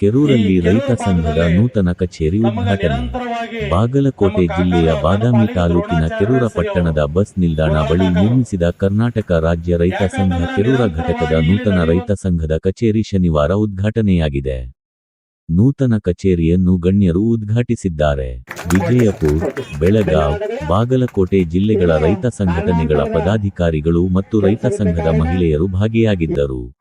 ಕೆರೂರಲ್ಲಿ ರೈತ ಸಂಘದ ನೂತನ ಕಚೇರಿ ಉದ್ಘಾಟನೆ. ಬಾಗಲಕೋಟೆ ಜಿಲ್ಲೆಯ ಬಾದಾಮಿ ತಾಲೂಕಿನ ಕೆರೂರ ಪಟ್ಟಣದ ಬಸ್ ನಿಲ್ದಾಣ ಬಳಿ ನಿರ್ಮಿಸಿದ ಕರ್ನಾಟಕ ರಾಜ್ಯ ರೈತ ಸಂಘ ಕೆರೂರ ಘಟಕದ ನೂತನ ರೈತ ಸಂಘದ ಕಚೇರಿ ಶನಿವಾರ ಉದ್ಘಾಟನೆಯಾಗಿದೆ. ನೂತನ ಕಚೇರಿಯನ್ನು ಗಣ್ಯರು ಉದ್ಘಾಟಿಸಿದ್ದಾರೆ. ವಿಜಯಪುರ್, ಬೆಳಗಾವ್, ಬಾಗಲಕೋಟೆ ಜಿಲ್ಲೆಗಳ ರೈತ ಸಂಘಟನೆಗಳ ಪದಾಧಿಕಾರಿಗಳು ಮತ್ತು ರೈತ ಸಂಘದ ಮಹಿಳೆಯರು ಭಾಗಿಯಾಗಿದ್ದರು.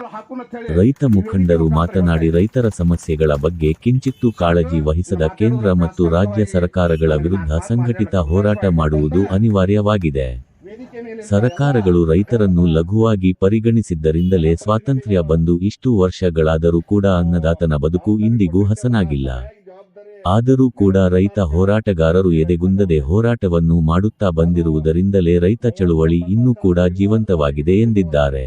ರೈತ ಮುಖಂಡರು ಮಾತನಾಡಿ ರೈತರ ಸಮಸ್ಯೆಗಳ ಬಗ್ಗೆ ಕಿಂಚಿತ್ತೂ ಕಾಳಜಿ ವಹಿಸದ ಕೇಂದ್ರ ಮತ್ತು ರಾಜ್ಯ ಸರ್ಕಾರಗಳ ವಿರುದ್ಧ ಸಂಘಟಿತ ಹೋರಾಟ ಮಾಡುವುದು ಅನಿವಾರ್ಯವಾಗಿದೆ. ಸರಕಾರಗಳು ರೈತರನ್ನು ಲಘುವಾಗಿ ಪರಿಗಣಿಸಿದ್ದರಿಂದಲೇ ಸ್ವಾತಂತ್ರ್ಯ ಬಂದು ಇಷ್ಟು ವರ್ಷಗಳಾದರೂ ಕೂಡ ಅನ್ನದಾತನ ಬದುಕು ಇಂದಿಗೂ ಹಸನಾಗಿಲ್ಲ. ಆದರೂ ಕೂಡ ರೈತ ಹೋರಾಟಗಾರರು ಎದೆಗುಂದದೆ ಹೋರಾಟವನ್ನು ಮಾಡುತ್ತಾ ಬಂದಿರುವುದರಿಂದಲೇ ರೈತ ಚಳುವಳಿ ಇನ್ನೂ ಕೂಡ ಜೀವಂತವಾಗಿದೆ ಎಂದಿದ್ದಾರೆ.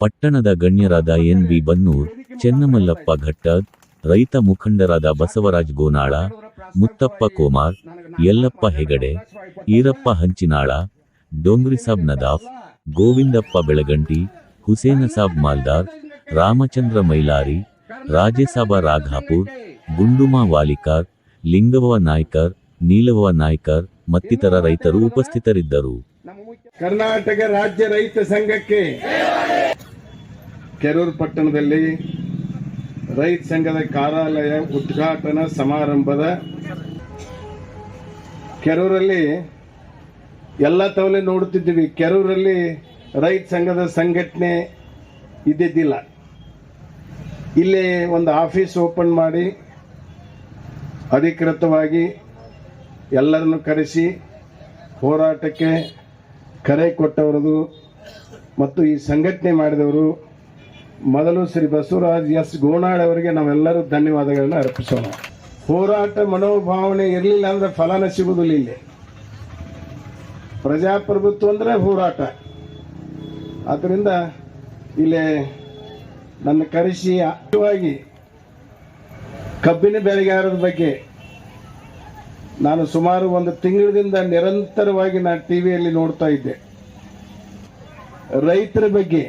ಪಟ್ಟಣದ ಗಣ್ಯರಾದ ಎನ್ ಬಿ ಬನ್ನೂರ್, ಚೆನ್ನಮಲ್ಲಪ್ಪ ಘಟ್ಟದ್ ರೈತ ಮುಖಂಡರಾದ ಬಸವರಾಜ್ ಗೋನಾಳ, ಮುತ್ತಪ್ಪ ಕೋಮಾರ್, ಯಲ್ಲಪ್ಪ ಹೆಗಡೆ, ಈರಪ್ಪ ಹಂಚಿನಾಳ ಡೋಂಗ್ರಿಸಾಬ್ ನದಾಫ್, ಗೋವಿಂದಪ್ಪ ಬೆಳಗಂಟಿ ಹುಸೇನಸಾಬ್ ಮಾಲ್ದಾರ್, ರಾಮಚಂದ್ರ ಮೈಲಾರಿ ರಾಜೇಸಾಬ ರಾಘಾಪುರ್, ಗುಂಡುಮಾ ವಾಲಿಕಾರ್ ಲಿಂಗವ ನಾಯ್ಕರ್ ನೀಲವ ನಾಯ್ಕರ್ ಮತ್ತಿತರ ರೈತರು ಉಪಸ್ಥಿತರಿದ್ದರು. ಕರ್ನಾಟಕ ರಾಜ್ಯ ರೈತ ಸಂಘಕ್ಕೆ ಕೆರೂರು ಪಟ್ಟಣದಲ್ಲಿ ರೈತ ಸಂಘದ ಕಾರ್ಯಾಲಯ ಉದ್ಘಾಟನಾ ಸಮಾರಂಭದ ಕೆರೂರಲ್ಲಿ ಎಲ್ಲ ತವಲೆ ನೋಡುತ್ತಿದ್ದೀವಿ. ಕೆರೂರಲ್ಲಿ ರೈತ ಸಂಘದ ಸಂಘಟನೆ ಇದ್ದಿದ್ದಿಲ್ಲ. ಇಲ್ಲಿ ಒಂದು ಆಫೀಸ್ ಓಪನ್ ಮಾಡಿ ಅಧಿಕೃತವಾಗಿ ಎಲ್ಲರನ್ನು ಕರೆಸಿ ಹೋರಾಟಕ್ಕೆ ಕರೆ ಕೊಟ್ಟವರದು ಮತ್ತು ಈ ಸಂಘಟನೆ ಮಾಡಿದವರು ಮೊದಲು ಶ್ರೀ ಬಸವರಾಜ್ ಎಸ್ ಗೋನಾಳ್ ಅವರಿಗೆ ನಾವೆಲ್ಲರೂ ಧನ್ಯವಾದಗಳನ್ನು ಅರ್ಪಿಸೋಣ. ಹೋರಾಟ ಮನೋಭಾವನೆ ಇರಲಿಲ್ಲ ಅಂದರೆ ಫಲನ ಸಿಗುವುದಿಲ್ಲ ಇಲ್ಲಿ. ಪ್ರಜಾಪ್ರಭುತ್ವ ಅಂದ್ರೆ ಹೋರಾಟ. ಆದ್ದರಿಂದ ಇಲ್ಲಿ ನನ್ನ ಕರೆಸಿ ಆಗಿ ಕಬ್ಬಿನ ಬೆಳೆಗಾರರ ಬಗ್ಗೆ ನಾನು ಸುಮಾರು ಒಂದು ತಿಂಗಳಿಂದ ನಿರಂತರವಾಗಿ ನಾನು ಟಿವಿಯಲ್ಲಿ ನೋಡ್ತಾ ಇದ್ದೆ. ರೈತರ ಬಗ್ಗೆ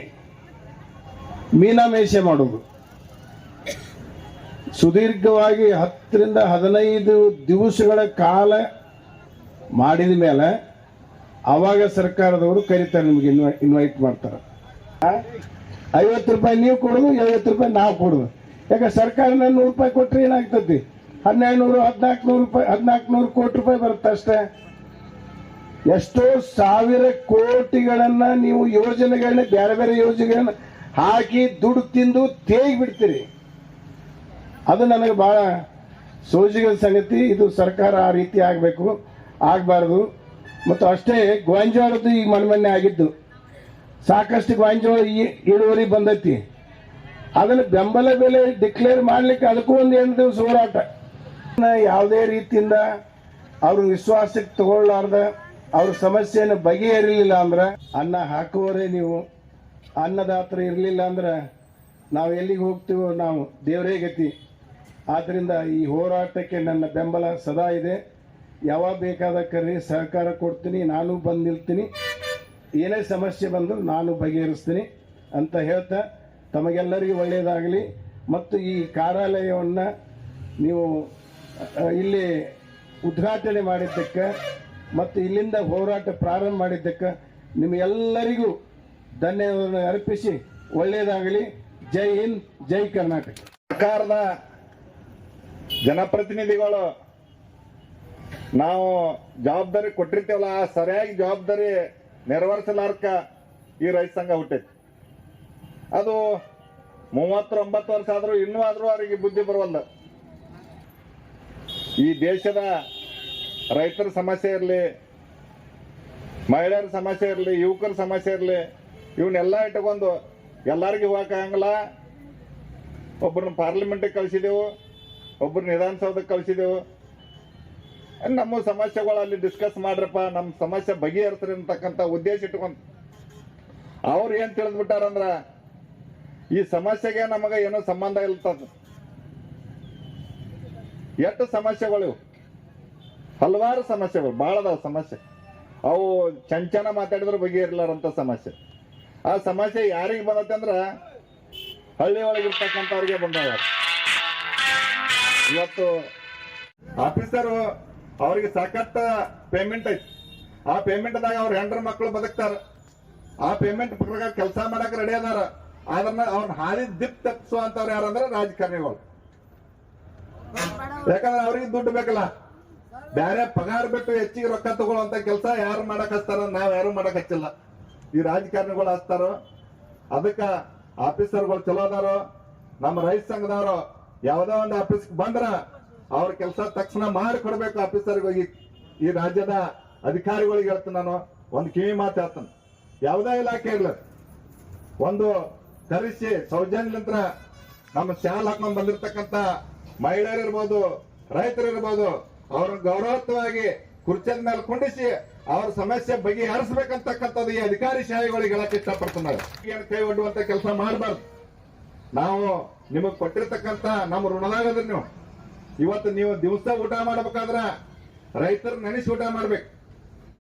ಮೀನಾಮೇಷೆ ಮಾಡೋದು ಸುದೀರ್ಘವಾಗಿ ಹತ್ತರಿಂದ ಹದಿನೈದು ದಿವಸಗಳ ಕಾಲ ಮಾಡಿದ ಮೇಲೆ ಅವಾಗ ಸರ್ಕಾರದವರು ಕರೀತಾರೆ, ನಿಮ್ಗೆ ಇನ್ವೈ ಇನ್ವೈಟ್ ಮಾಡ್ತಾರೆ. ಐವತ್ತು ರೂಪಾಯಿ ನೀವು ಕೊಡೋದು, ಐವತ್ತು ರೂಪಾಯಿ ನಾವು ಕೊಡೋದು. ಯಾಕೆ ಸರ್ಕಾರ ನೂರು ರೂಪಾಯಿ ಕೊಟ್ಟರೆ ಏನಾಗ್ತತಿ ಹನ್ನೆರಡು ನೂರು ಹದಿನಾಲ್ಕು ನೂರು ರೂಪಾಯಿ ಹದಿನಾಲ್ಕು ನೂರು ಕೋಟಿ ರೂಪಾಯಿ ಬರುತ್ತೆ ಅಷ್ಟೇ. ಎಷ್ಟೋ ಸಾವಿರ ಕೋಟಿಗಳನ್ನ ನೀವು ಯೋಜನೆಗಳನ್ನ, ಬೇರೆ ಬೇರೆ ಯೋಜನೆಗಳನ್ನ ಹಾಕಿ ದುಡ್ಡು ತಿಂದು ತೇಗಿ ಬಿಡ್ತೀರಿ. ಅದು ನನಗೆ ಬಹಳ ಸೋಜಿಗಳ ಸಂಗತಿ. ಇದು ಸರ್ಕಾರ ಆ ರೀತಿ ಆಗಬೇಕು, ಆಗಬಾರ್ದು. ಮತ್ತು ಅಷ್ಟೇ ಗೋಂಜಾಳದ್ದು ಈಗ ಮನೆ ಆಗಿದ್ದು. ಸಾಕಷ್ಟು ಈ- ಇಳುವರಿ ಬಂದೈತಿ. ಅದನ್ನು ಬೆಂಬಲ ಬೆಲೆ ಡಿಕ್ಲೇರ್ ಮಾಡ್ಲಿಕ್ಕೆ ಅದಕ್ಕೂ ಒಂದು ಎಂಟು ದಿವಸ ಹೋರಾಟ. ಯಾವುದೇ ರೀತಿಯಿಂದ ಅವ್ರ ವಿಶ್ವಾಸಕ್ಕೆ ತಗೊಳ್ಳಾರ್ದ, ಅವ್ರ ಸಮಸ್ಯೆಯನ್ನು ಬಗೆಹರಿಲಿಲ್ಲ ಅಂದ್ರೆ ಅನ್ನ ಹಾಕುವವರೇ ನೀವು. ಅನ್ನದಾತ್ರ ಇರಲಿಲ್ಲ ಅಂದ್ರೆ ನಾವು ಎಲ್ಲಿಗೆ ಹೋಗ್ತೀವೋ ನಾವು ದೇವರೇ ಗತಿ. ಆದ್ದರಿಂದ ಈ ಹೋರಾಟಕ್ಕೆ ನನ್ನ ಬೆಂಬಲ ಸದಾ ಇದೆ. ಯಾವಾಗ ಬೇಕಾದ ಕರೆ ಸಹಕಾರ ಕೊಡ್ತೀನಿ, ನಾನು ಬಂದು ನಿಲ್ತೀನಿ ಏನೇ ಸಮಸ್ಯೆ ಬಂದರೂ ನಾನು ಬಗೆಹರಿಸ್ತೀನಿ ಅಂತ ಹೇಳ್ತಾ ತಮಗೆಲ್ಲರಿಗೂ ಒಳ್ಳೆಯದಾಗಲಿ ಮತ್ತು ಈ ಕಾರ್ಯಾಲಯವನ್ನು ನೀವು ಇಲ್ಲಿ ಉದ್ಘಾಟನೆ ಮಾಡಿದ್ದಕ್ಕೆ ಮತ್ತು ಇಲ್ಲಿಂದ ಹೋರಾಟ ಪ್ರಾರಂಭ ಮಾಡಿದ್ದಕ್ಕೆ ನಿಮಗೆಲ್ಲರಿಗೂ ಧನ್ಯವಾದ ಅರ್ಪಿಸಿ ಒಳ್ಳೆಯದಾಗಲಿ ಜೈ ಹಿಂದ್, ಜೈ ಕರ್ನಾಟಕ. ಸರ್ಕಾರದ ಜನಪ್ರತಿನಿಧಿಗಳು ನಾವು ಜವಾಬ್ದಾರಿ ಕೊಟ್ಟಿರ್ತೇವಲ್ಲ, ಆ ಸರಿಯಾಗಿ ಜವಾಬ್ದಾರಿ ನೆರವೇರಿಸಲಾರ್ಕ ಈ ರೈತ ಸಂಘ ಹುಟ್ಟೈತಿ ಅದು ಮೂವತ್ತೊಂಬತ್ತು ವರ್ಷ ಆದರೂ ಇನ್ನೂ ಆದರೂ ಅವರಿಗೆ ಬುದ್ಧಿ ಬರುವಲ್ಲ ಈ ದೇಶದ ರೈತರ ಸಮಸ್ಯೆ ಇರಲಿ, ಮಹಿಳೆಯರ ಸಮಸ್ಯೆ ಇರಲಿ, ಯುವಕರ ಸಮಸ್ಯೆ ಇರಲಿ, ಇವನ್ನೆಲ್ಲ ಇಟ್ಕೊಂಡು ಎಲ್ಲರಿಗೂ ಹೋಗಕ್ಕಾಗಂಗಿಲ್ಲ ಒಬ್ಬರನ್ನ ಪಾರ್ಲಿಮೆಂಟಿಗೆ ಕಳಿಸಿದೆವು ಒಬ್ಬರನ್ನ ವಿಧಾನಸೌಧಕ್ಕೆ ಕಳಿಸಿದೆವು. ನಮ್ಮ ಸಮಸ್ಯೆಗಳು ಅಲ್ಲಿ ಡಿಸ್ಕಸ್ ಮಾಡ್ರಪ್ಪ, ನಮ್ಮ ಸಮಸ್ಯೆ ಬಗೆಹರಿಸ್ರಿ ಅಂತಕ್ಕಂಥ ಉದ್ದೇಶ ಇಟ್ಕೊಂಡು. ಅವ್ರು ಏನು ತಿಳಿದ್ಬಿಟ್ಟಾರಂದ್ರ, ಈ ಸಮಸ್ಯೆಗೆ ನಮಗೆ ಏನೋ ಸಂಬಂಧ ಇಲ್ತದ ಎಷ್ಟು ಸಮಸ್ಯೆಗಳು? ಹಲವಾರು ಸಮಸ್ಯೆಗಳು ಭಾಳ ಸಮಸ್ಯೆ. ಅವು ಚಂಚನ ಮಾತಾಡಿದ್ರೆ ಬಗೆಹರಿಲಾರಂಥ ಸಮಸ್ಯೆ. ಆ ಸಮಸ್ಯೆ ಯಾರಿಗೆ ಬಂದತ್ತೆ ಅಂದ್ರೆ ಹಳ್ಳಿ ಒಳಗೆ ಇರ್ತಕ್ಕಂಥವ್ರಿಗೆ ಬಂದವ ಇವತ್ತು ಆಫೀಸರು ಅವ್ರಿಗೆ ಸಾಕತ್ತ ಪೇಮೆಂಟ್ ಐತಿ. ಆ ಪೇಮೆಂಟ್ದಾಗ ಅವ್ರ ಹೆಂಡ್ರ ಮಕ್ಕಳು ಬದುಕ್ತಾರ. ಆ ಪೇಮೆಂಟ್ ಪ್ರಕಾರ ಕೆಲಸ ಮಾಡಕ್ ರೆಡಿ ಅದಾರ. ಅದನ್ನ ಅವ್ನ ಹಾದಿ ದಿಪ್ ತಪ್ಪಿಸುವಂತವ್ರು ಯಾರಂದ್ರೆ ರಾಜಕಾರಣಿಗಳು. ಯಾಕಂದ್ರೆ ಅವ್ರಿಗೆ ದುಡ್ಡು ಬೇಕಲ್ಲ. ಬ್ಯಾರೆ ಪಗಾರ ಬಿಟ್ಟು ಹೆಚ್ಚಿಗೆ ರೊಕ್ಕ ತಗೊಳ್ಳುವಂತ ಕೆಲಸ ಯಾರು ಮಾಡಕ್ ಹಚ್ತಾರ ನಾವ್ ಯಾರು ಮಾಡಕ್ ಹಚ್ಚಿಲ್ಲ. ಈ ರಾಜಕಾರಣಿಗಳು ಹಚ್ತಾರೋ, ಅದಕ್ಕ ಆಫೀಸರ್ಗಳು ಚಲೋ ಅದಾರೋ, ನಮ್ಮ ರೈತ ಸಂಘದವರು, ಯಾವ್ದೋ ಒಂದು ಆಫೀಸ್ ಬಂದ್ರ ಅವ್ರ ಕೆಲಸ ತಕ್ಷಣ ಮಾಡಿ ಕೊಡ್ಬೇಕು ಹೋಗಿ. ಈ ರಾಜ್ಯದ ಅಧಿಕಾರಿಗಳಿಗೆ ಹೇಳ್ತೀನಿ ನಾನು. ಒಂದು ಕಿವಿ ಮಾತು ಹೇಳ್ತೇನೆ. ಯಾವುದೇ ಇಲಾಖೆ ಇರಲಿ. ಒಂದು ಕರೆಸಿ ಸೌಜನ್ಯಂತ್ರ ನಮ್ಮ ಶಾಲ್ ಹಾಕೊಂಡು ಬಂದಿರತಕ್ಕಂತ ಮಹಿಳೆಯರು ಇರ್ಬೋದು, ರೈತರು ಇರ್ಬೋದು, ಅವ್ರನ್ನ ಗೌರವತ್ವವಾಗಿ ಕುರ್ಚಿಯ ಮೇಲೆ ಕುಂಡಿಸಿ ಅವ್ರ ಸಮಸ್ಯೆ ಬಗೆಹರಿಸಬೇಕಂತಕ್ಕಂಥದ್ದು ಈ ಅಧಿಕಾರಿ ಶಾಹಿಗಳಿಗೆ ಹೇಳಕ್ಕೆ ಇಷ್ಟಪಡ್ತಾರೆ ಕೈ ಒಡ್ಡುವಂತ ಕೆಲಸ ಮಾಡಬಾರ್ದು. ನಾವು ನಿಮಗೆ ಕೊಟ್ಟಿರ್ತಕ್ಕಂಥ ನಮ್ಮ ಋಣದಾಗದ್ರಿ ನೀವು. ಇವತ್ತು ನೀವು ದಿವಸ ಊಟ ಮಾಡ್ಬೇಕಾದ್ರ ರೈತರು ನೆನೆಸಿ ಊಟ ಮಾಡ್ಬೇಕು.